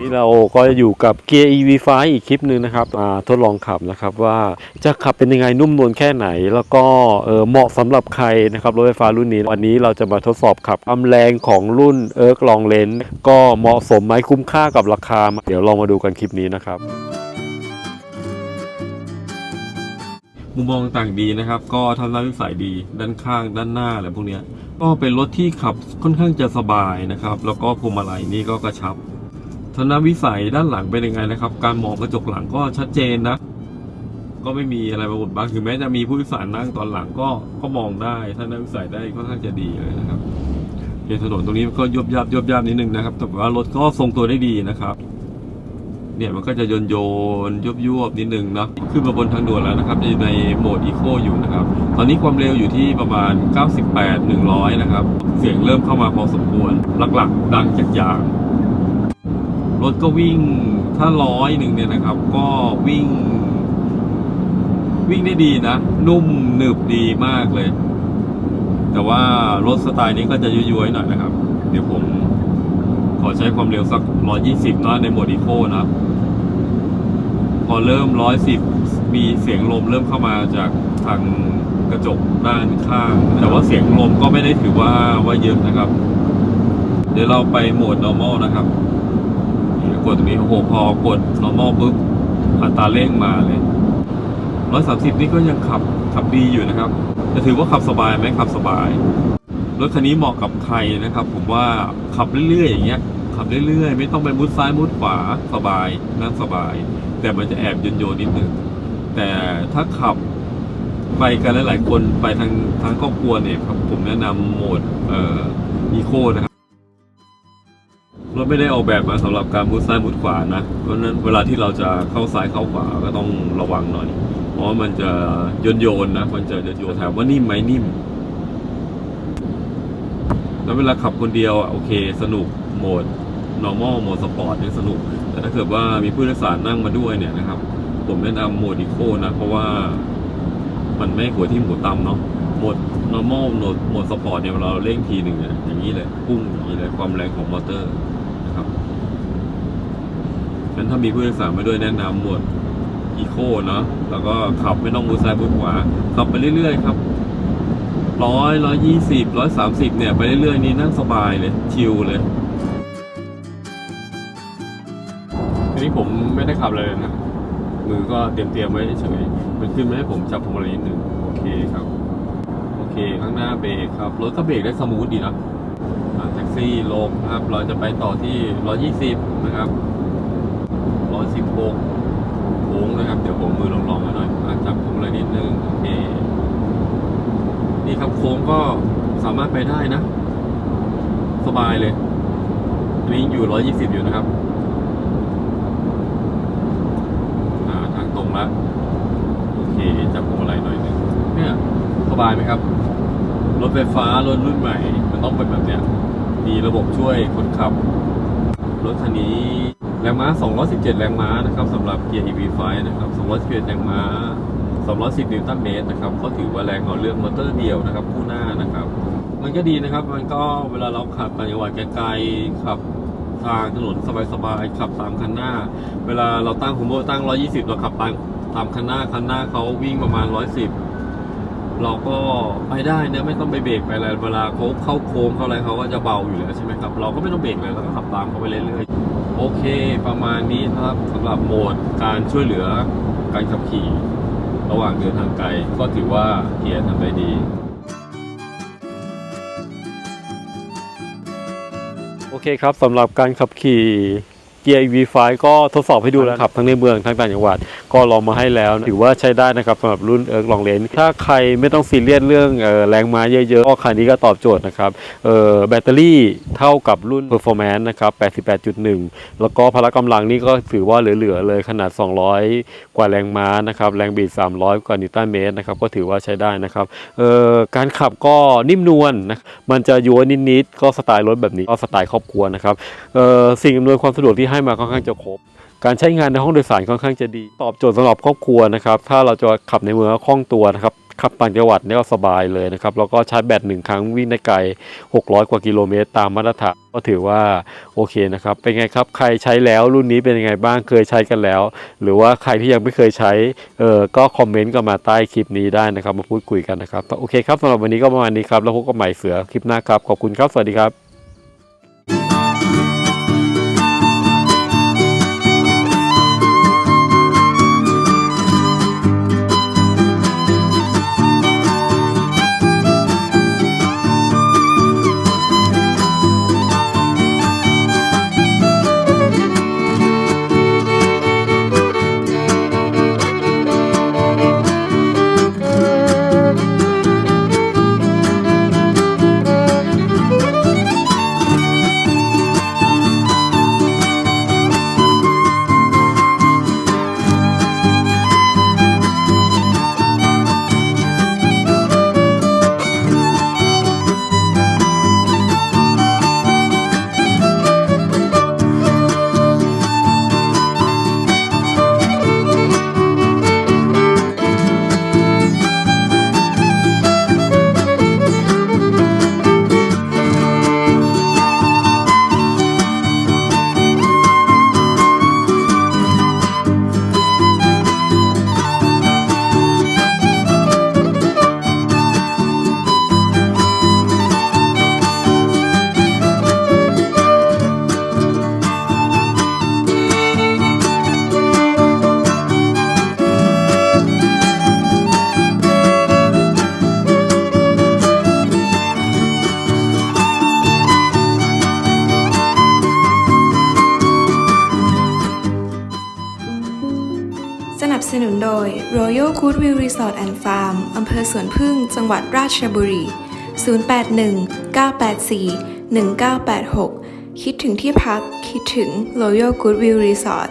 นี่เราก็อยู่กับเกียร์ EV5 อีกคลิปหนึ่งนะครับมาทดลองขับนะครับว่าจะขับเป็นยังไงนุ่มนวลแค่ไหน แล้วก็เออเหมาะสำหรับใครนะครับรถไฟฟ้ารุ่นนี้ วันนี้เราจะมาทดสอบขับความแรงของรุ่นเอิร์กลองเลนก็เหมาะสมไหมคุ้มค่ากับราคา เดี๋ยวลองมาดูกันคลิปนี้นะครับมุมมองต่างดีนะครับ ก็ทัศนวิสัยดีด้านข้างด้านหน้าอะไรพวกนี้ก็เป็นรถที่ขับค่อนข้างจะสบายนะครับ แล้วก็พวงมาลัยนี่ก็กระชับ ทัศนวิสัยด้านหลังเป็นยังไงนะครับ การมองกระจกหลังก็ชัดเจนนะ ก็ไม่มีอะไรมาบดบังถึงแม้จะมีผู้โดยสารนั่งตอนหลังก็ก็มองได้ทัศนวิสัยได้ค่อนข้างจะดีเลยนะครับเถนนตรงนี้ก็ยบยับยบยับนิดนึงนะครับ แต่ว่ารถก็ทรงตัวได้ดีนะครับ เนี่ยมันก็จะโยนโยนยบยบนิดนึงเนาะขึ้นมาบนทางด่วนแล้วนะครับอยู่ในโหมดอีโคอยู่นะครับ ตอนนี้ความเร็วอยู่ที่ประมาณ 98 100 นะครับ เสียงเริ่มเข้ามาพอสมควร หลักๆ ดังจากยาง รถก็วิ่งถ้าร้อยหนึ่งเนี่ยนะครับ ก็วิ่ง วิ่งได้ดีนะ นุ่มหนึบดีมากเลย แต่ว่ารถสไตล์นี้ก็จะย้วยๆหน่อยนะครับ เดี๋ยวผมขอใช้ความเร็วสัก 120นะในโหมดอีโคนะ พอเริ่ม 110 มีเสียงลมเริ่มเข้ามาจากทางกระจกด้านข้าง แต่ว่าเสียงลมก็ไม่ได้ถือว่าว่าเยอะนะครับ เดี๋ยวเราไปโหมด normal นะครับ กดตรงนี้โอ้โหพอกด normal ปุ๊บอัตราเร่งมาเลย130นี่ก็ยังขับขับดีอยู่นะครับจะถือว่าขับสบายไหมขับสบายรถคันนี้เหมาะกับใครนะครับ ผมว่าขับเรื่อยๆอย่างเงี้ยขับเรื่อยๆ ไม่ต้องไปมุดซ้ายมุดขวาสบายนั่งสบาย แต่มันจะแอบโยนโยนๆนิดนึงแต่ถ้าขับไปกันหลายๆคนไปทางทางครอบครัวเนี่ยครับผมแนะนำโหมดเอ่ออีโคนะครับ รถไม่ได้ออกแบบมาสำหรับการมุดซ้ายมุดขวานะ เพราะนั้นเวลาที่เราจะเข้าซ้ายเข้าขวาก็ต้องระวังหน่อย เพราะว่ามันจะโยนโยนๆนะ มันจะโยนโยนถามว่านิ่มไหมนิ่ม แล้วเวลาขับคนเดียวอะโอเค สนุกโหมด normal โหมดสปอร์ตเนี่ยสนุก แต่ถ้าเกิดว่ามีผู้โดยสารนั่งมาด้วยเนี่ยนะครับ ผมแนะนำโหมดอีโคนะ เพราะว่ามันไม่หัวที่หมูตำเนาะโหมด normal โหมดโหมดสปอร์ตเนี่ยเราเร่งทีหนึ่งเนี่ยอย่างนี้เลยพุ่งอย่างนี้เลยความแรงของมอเตอร์ งั้นถ้ามีผู้โดยสารมาด้วยแนะนำหมดอีโคเนาะแล้วก็ขับไม่ต้องมือซ้ายมือขวาขับไปเรื่อยๆครับร้อยร้อยยี่สิบร้อยสามสิบเนี่ย ไปเรื่อยๆนี่นั่งสบายเลยชิลเลยทีนี้ผมไม่ได้ขับเลยนะมือก็เตรียมเตรียมๆไว้เฉยๆมันขึ้นมาให้ผมจับพวงมาลัยนิดหนึ่งโอเคครับ โอเค ข้างหน้าเบรกครับรถก็เบรกได้สมูทดีนะแท็กซี่ลงครับ เราจะไปต่อที่ร้อยยี่สิบนะครับ ร้อยสิบหกโค้งนะครับ เดี๋ยวผมมือลองๆไว้หน่อยจับพวงมาลัยนิดนึงโอเคนี่ครับโค้งก็สามารถไปได้นะ สบายเลยอันนี้อยู่ 120 อยู่นะครับาทางตรงแล้วโอเคจับพวงมาลัยหน่อยนึงเนี่ยสบายไหมครับรถไฟฟ้ารถรุ่นใหม่ มันต้องเป็นแบบเนี้ยมีระบบช่วยคนขับ รถคันนี้ แรงม้า 217 แรงม้านะครับสำหรับเกียร์ EV5 นะครับ 211 แรงม้า 210 นิวตันเมตรนะครับเขาถือว่าแรงเอาเรื่องมอเตอร์เดียวนะครับคู่หน้านะครับ มันก็ดีนะครับ มันก็เวลาเราขับต่างจังหวัดไกลๆขับทางถนนสบายๆขับตามคันหน้า เวลาเราตั้งผมว่าตั้ง 120 เราขับตามตามคันหน้าคันหน้าเขาวิ่งประมาณ 110 เราก็ไปได้นะไม่ต้องไปเบรกไปอะไรเวลาเขาเข้าโค้งเข้าอะไรเขาก็จะเบาอยู่แล้วใช่ไหมครับเราก็ไม่ต้องเบรกเลยเราก็ขับตามเขาไปเรื่อยๆ โอเคประมาณนี้ครับสำหรับโหมดการช่วยเหลือการขับขี่ ระหว่างเดินทางไกล ก็ถือว่าเกียร์ทำได้ดีโอเคครับสำหรับการขับขี่ กียร์ EV5 ก็ทดสอบให้ดูแล้วครับทั้งในเมืองทั้งต่างจังหวัด ก็ลองมาให้แล้วนะถือว่าใช้ได้นะครับสำหรับรุ่นเอิร์กลองเลนถ้าใครไม่ต้องซีเรียสเรื่องเอ่อแรงม้าเยอะๆก็คันนี้ก็ตอบโจทย์นะครับเอ่อแบตเตอรี่เท่ากับรุ่น Performance นะครับ 88.1 แล้วก็พละกำลังนี่ก็ถือว่าเหลือๆเลยขนาด 200 กว่าแรงม้านะครับแรงบิด 300 กว่านิวตันเมตรนะครับก็ถือว่าใช้ได้นะครับเอ่อการขับก็นิ่มนวลนะมันจะยัวนิดๆก็สไตล์รถแบบนี้ก็สไตล์ครอบครัวนะครับเอ่อสิ่งอำนวยความสะดวกที่ให้ให้มาค่อนข้างจะครบ การใช้งานในห้องโดยสารค่อนข้างจะดี ตอบโจทย์สำหรับครอบครัวนะครับ ถ้าเราจะขับในเมืองคล่องตัวนะครับขับต่างจังหวัดนี่ก็สบายเลยนะครับ แล้วก็ชาร์จแบตหนึ่งครั้งวิ่งได้ไกล 600 กว่ากิโลเมตรตามมาตรฐานก็ถือว่าโอเคนะครับ เป็นไงครับ ใครใช้แล้วรุ่นนี้เป็นยังไงบ้างเคยใช้กันแล้ว หรือว่าใครที่ยังไม่เคยใช้เออก็คอมเมนต์กันมาใต้คลิปนี้ได้นะครับ มาพูดคุยกันนะครับ โอเคครับสำหรับวันนี้ก็ประมาณนี้ครับ แล้วพบกันใหม่เสือคลิปหน้าครับ ขอบคุณครับ สวัสดีครับ นุนโดย Royal Goodwill Resort and Farm อำเภอสวนพึ่ง จังหวัดราชบุรี 081 984 1986 คิดถึงที่พัก คิดถึง Royal Goodwill Resort